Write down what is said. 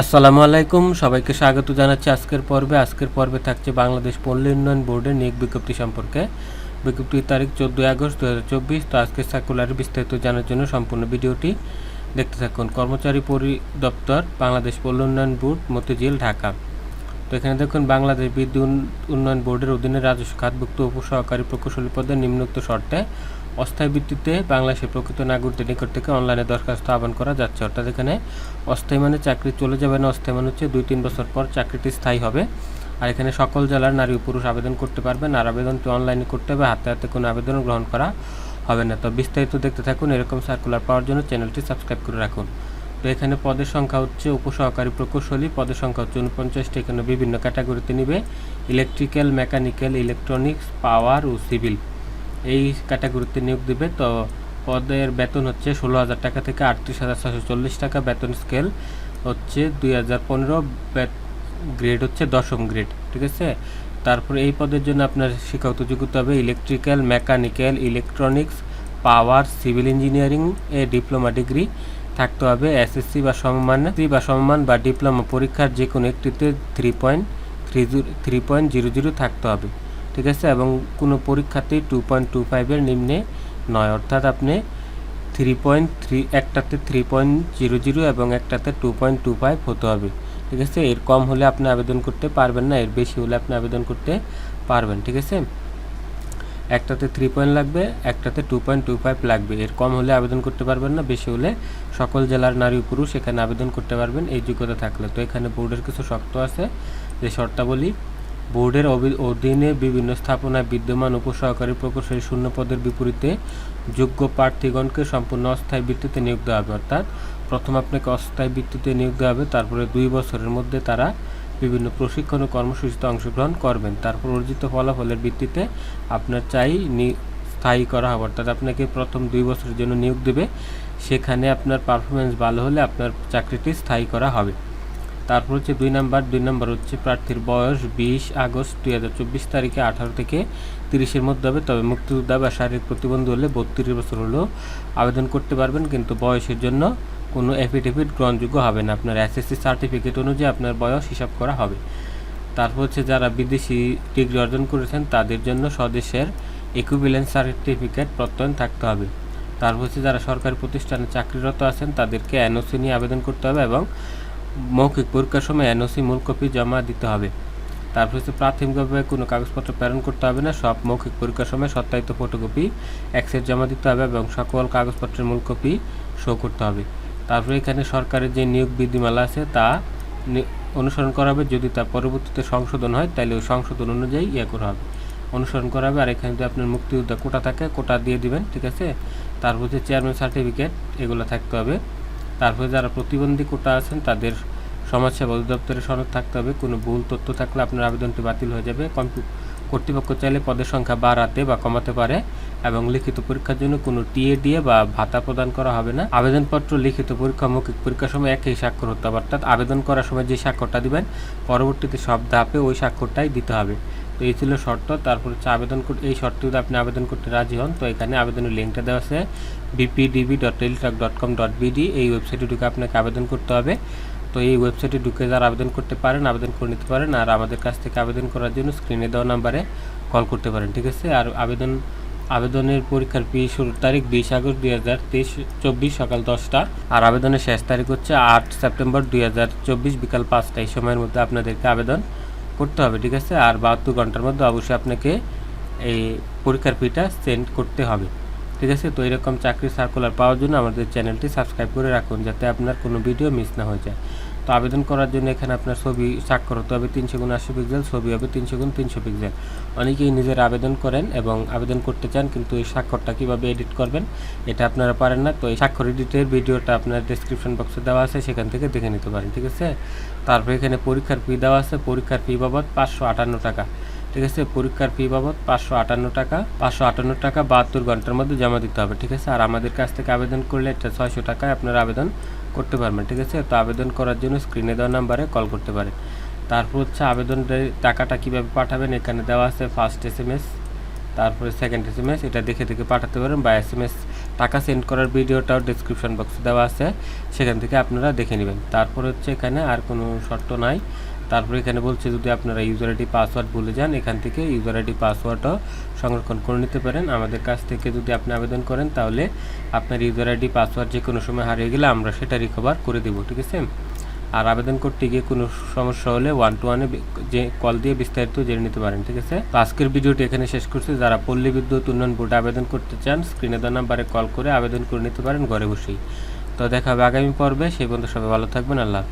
আসসালামু আলাইকুম, সবাইকে স্বাগত জানাচ্ছি আজকের পর্বে। আজকের পর্বে থাকছে বাংলাদেশ পল্লী উন্নয়ন বোর্ডের নিয়োগ বিজ্ঞপ্তি সম্পর্কে। বিজ্ঞপ্তির তারিখ চোদ্দোই আগস্ট দু হাজার চব্বিশ, তো আজকের সার্কুলারের বিস্তারিত জানার জন্য সম্পূর্ণ ভিডিওটি দেখতে থাকুন। কর্মচারী পরিদপ্তর, বাংলাদেশ পল্লী উন্নয়ন বোর্ড, মতিঝিল, ঢাকা। তো এখানে দেখুন, বাংলাদেশ বিদ্যুৎ উন্নয়ন বোর্ডের অধীনে রাজস্ব খাতভুক্ত উপসহকারী প্রকৌশলী পদে নিম্নোক্ত শর্তে অস্থায়ী ভিত্তিতে বাংলাদেশের প্রকৃত নাগরিকদের নিকট থেকে অনলাইনে দরখাস্ত আহ্বান করা যাচ্ছে। অর্থাৎ এখানে অস্থায়ী মানে চাকরি চলে যাবে না, অস্থায়ী মানে হচ্ছে দুই তিন বছর পর চাকরিটি স্থায়ী হবে। আর এখানে সকল জেলার নারী ও পুরুষ আবেদন করতে পারবেন, আর আবেদনটি অনলাইনে করতে হবে, হাতে হাতে কোনো আবেদন গ্রহণ করা হবে না। তো বিস্তারিত দেখতে থাকুন, এরকম সার্কুলার পাওয়ার জন্য চ্যানেলটি সাবস্ক্রাইব করে রাখুন। তো এখানে পদের সংখ্যা হচ্ছে উপসহকারী প্রকৌশলী, পদের সংখ্যা হচ্ছে উনপঞ্চাশটি এখানে বিভিন্ন ক্যাটাগরিতে নিবে। ইলেকট্রিক্যাল, মেকানিক্যাল, ইলেকট্রনিক্স, পাওয়ার ও সিভিল। এই ক্যাটাগরিতে নিয়োগ দিবে। তো পদের বেতন হচ্ছে ষোলো হাজার টাকা থেকে আটত্রিশ হাজার ছশো চল্লিশ টাকা। বেতন স্কেল হচ্ছে দুই হাজার পনেরো। গ্রেড হচ্ছে দশম গ্রেড, ঠিক আছে? তারপরে এই পদের জন্য আপনার শিক্ষাগত যোগ্যতা হবে electrical, mechanical, electronics, power, civil engineering, এ ডিপ্লোমা ডিগ্রি। থাকতে হবে এসএসসি বা সমমান বা সমমান বা ডিপ্লোমা পরীক্ষার যে কোনো একটিতে three point three three point zero zero থাকতে হবে। ঠিক আছে? এবং কোনো পরীক্ষাতেই টু পয়েন্ট টু ফাইভের নিম্নে নয়। অর্থাৎ আপনি থ্রি পয়েন্ট থ্রি একটাতে থ্রি পয়েন্ট জিরো জিরো এবং একটাতে টু পয়েন্ট টু ফাইভ হতে হবে। ঠিক আছে? এর কম হলে আপনি আবেদন করতে পারবেন না, এর বেশি হলে আপনি আবেদন করতে পারবেন। ঠিক আছে? একটাতে থ্রি পয়েন্ট লাগবে, একটাতে টু পয়েন্ট টু ফাইভ লাগবে। এর কম হলে আবেদন করতে পারবেন না, বেশি হলে সকল জেলার নারী পুরুষ এখানে আবেদন করতে পারবেন এই যোগ্যতা থাকলে। তো এখানে বোর্ডের কিছু শর্ত আছে, যে শর্তাবলী, বোর্ডের অধীনে বিভিন্ন স্থাপনায় বিদ্যমান উপসহকারী প্রকৌশলী শূন্য পদের বিপরীতে যোগ্য প্রার্থীগণকে সম্পূর্ণ অস্থায়ী ভিত্তিতে নিয়োগ দেওয়া হবে। অর্থাৎ প্রথম আপনাকে অস্থায়ী ভিত্তিতে নিয়োগ দেওয়া হবে, তারপরে দুই বছরের মধ্যে তারা বিভিন্ন প্রশিক্ষণ ও কর্মসূচিতে অংশগ্রহণ করবেন। তারপর অর্জিত ফলাফলের ভিত্তিতে আপনার চাই স্থায়ী করা হবে। অর্থাৎ আপনাকে প্রথম দুই বছরের জন্য নিয়োগ দেবে। সেখানে আপনার পারফরমেন্স ভালো হলে আপনার চাকরিটি স্থায়ী করা হবে। তারপর হচ্ছে দুই নাম্বার। দুই নাম্বার হচ্ছে প্রার্থীর বয়স বিশ আগস্ট দুই হাজার চব্বিশ তারিখে আঠারো থেকে তিরিশের মধ্যে হবে। তবে মুক্তিযোদ্ধা বা শারীরিক প্রতিবন্ধী হলে বত্রিশ বছর হলেও আবেদন করতে পারবেন। কিন্তু বয়সের জন্য কোনো এফিডেভিট গ্রহণযোগ্য হবে না। আপনার এসএসসি সার্টিফিকেট অনুযায়ী আপনার বয়স হিসাব করা হবে। তারপর হচ্ছে যারা বিদেশি ডিগ্রি অর্জন করেছেন, তাদের জন্য স্বদেশের ইকুইভ্যালেন্স সার্টিফিকেট প্রত্যয়ন থাকতে হবে। তারপর হচ্ছে যারা সরকারি প্রতিষ্ঠানে চাকরিরত আছেন, তাদেরকে এনওসি নিয়ে আবেদন করতে হবে এবং মৌখিক পরীক্ষার সময় এনওসি মূল কপি জমা দিতে হবে। তারপর হচ্ছে প্রাথমিকভাবে কোনো কাগজপত্র প্রেরণ করতে হবে না, সব মৌখিক পরীক্ষার সময় সত্যায়িত ফটোকপি অ্যাক্সেস জমা দিতে হবে এবং সকল কাগজপত্রের মূল কপি শো করতে হবে। তারপরে এখানে সরকারের যে নিয়োগ বিধিমালা আছে তা অনুসরণ করা হবে। যদি তা পরবর্তীতে সংশোধন হয় তাহলে ওই সংশোধন অনুযায়ী ইয়ে করা হবে। অনুসরণ করা হবে। আর এখানে যদি আপনার মুক্তিযোদ্ধা কোটা থাকে, কোটা দিয়ে দিবেন, ঠিক আছে? তারপর যে চেয়ারম্যান সার্টিফিকেট এগুলো থাকতে হবে। তারপরে যারা প্রতিবন্ধী কোটা আছেন, তাদের সমাজসেবা অধিদপ্তরের সনদ থাকতে হবে। কোনো ভুল তথ্য থাকলে আপনার আবেদনটি বাতিল হয়ে যাবে। কম্পি- কর্তৃপক্ষ চাইলে পদের সংখ্যা বাড়াতে বা কমাতে পারে এবং লিখিত পরীক্ষার জন্য কোনো টিএ দিয়ে বা ভাতা প্রদান করা হবে না। আবেদনপত্র, লিখিত পরীক্ষা, মৌখিক পরীক্ষার সময় একই স্বাক্ষর হতে হবে, অর্থাৎ আবেদন করার সময় যে স্বাক্ষরটা দিবেন, পরবর্তীতে সব ধাপে ওই স্বাক্ষরটাই দিতে হবে। তো এই ছিল শর্ত, তারপর হচ্ছে আবেদন এই শর্ত যদি আপনি আবেদন করতে রাজি হন, তো এখানে আবেদনের লিঙ্কটা দেওয়া আছে BPDB dot Teletalk dot com dot BD এই ওয়েবসাইটে ঢুকে আপনাকে আবেদন করতে হবে। তো এই ওয়েবসাইটে ঢুকে যারা আবেদন করতে পারেন, আবেদন করে নিতে পারেন আর আমাদের কাছ থেকে আবেদন করার জন্য স্ক্রিনে দেওয়া নাম্বারে কল করতে পারেন, ঠিক আছে? আর আবেদন, আবেদনের পরীক্ষার ফি শুরুর তারিখ বিশ আগস্ট দুই হাজার তেইশ, চব্বিশ সকাল দশটা। আর আবেদনের শেষ তারিখ হচ্ছে আট সেপ্টেম্বর দুই হাজার চব্বিশ বিকাল পাঁচটা। এই সময়ের মধ্যে আপনাদেরকে আবেদন করতে হবে, ঠিক আছে? আর বাহাত্তর ঘণ্টার মধ্যে অবশ্যই আপনাকে এই পরীক্ষার ফিটা সেন্ড করতে হবে। ঠিক আছে? তো এরকম চাকরির সার্কুলার পাওয়ার জন্য আমাদের চ্যানেলটি সাবস্ক্রাইব করে রাখুন যাতে আপনার কোনো ভিডিও মিস না হয়ে যায়। তো আবেদন করার জন্য এখানে আপনার ছবি স্বাক্ষর হতে হবে তিনশো গুণ আশি পিক্সেল ছবি হবে তিনশো গুণ তিনশো পিক্সেল অনেকেই নিজের আবেদন করেন এবং আবেদন করতে চান কিন্তু এই স্বাক্ষরটা কীভাবে এডিট করবেন, এটা আপনারা পারেন না। তো এই স্বাক্ষর এডিটের ভিডিওটা আপনার ডিসক্রিপশন বক্সে দেওয়া আছে, সেখান থেকে দেখে নিতে পারেন, ঠিক আছে? তারপরে এখানে পরীক্ষার ফি দেওয়া আছে। পরীক্ষার ফি বাবদ পাঁচশো আটান্ন টাকা। ঠিক আছে, পরীক্ষার ফি বাবদ পাঁচশো আটান্ন টাকা, পাঁচশো আটান্ন টাকা বাহাত্তর ঘণ্টার মধ্যে জমা দিতে হবে, ঠিক আছে? আর আমাদের কাছ থেকে আবেদন করলে এটা ছয়শো টাকায় আপনারা আবেদন করতে পারবেন, ঠিক আছে? তো আবেদন করার জন্য স্ক্রিনে দেওয়া নাম্বারে কল করতে পারেন তারপর হচ্ছে আবেদনের টাকাটা কীভাবে পাঠাবেন, এখানে দেওয়া আছে ফার্স্ট এস এম এস তারপরে সেকেন্ড এস এম এস এটা দেখে দেখে পাঠাতে পারেন বা এস এম এস টাকা সেন্ড করার ভিডিওটাও ডিসক্রিপশন বক্সে দেওয়া আছে, সেখান থেকে আপনারা দেখে নেবেন। তারপর হচ্ছে এখানে আর কোনো শর্ত নাই। তারপরে এখানে বলছে যদি আপনারা ইউজার আইডি পাসওয়ার্ড ভুলে যান, এখান থেকে ইউজার আইডি পাসওয়ার্ডও সংরক্ষণ করে নিতে পারেন। আমাদের কাছ থেকে যদি আপনি আবেদন করেন, তাহলে আপনার ইউজার আইডি পাসওয়ার্ড যে কোনো সময় হারিয়ে গেলে আমরা সেটা রিকভার করে দেবো, ঠিক আছে? আর আবেদন করতে গিয়ে কোনো সমস্যা হলে ওয়ান টু ওয়ানে যে কল দিয়ে বিস্তারিত জেনে নিতে পারেন, ঠিক আছে? তো আজকের ভিডিওটি এখানে শেষ করছি। যারা পল্লী বিদ্যুৎ উন্নয়ন বোর্ডে আবেদন করতে চান স্ক্রিনে দেওয়া নাম্বারে কল করে আবেদন করে নিতে পারেন ঘরে বসেই। তো দেখা হবে আগামী পর্বে। সেই পর্যন্ত সবাই ভালো থাকবেন। আল্লাহ।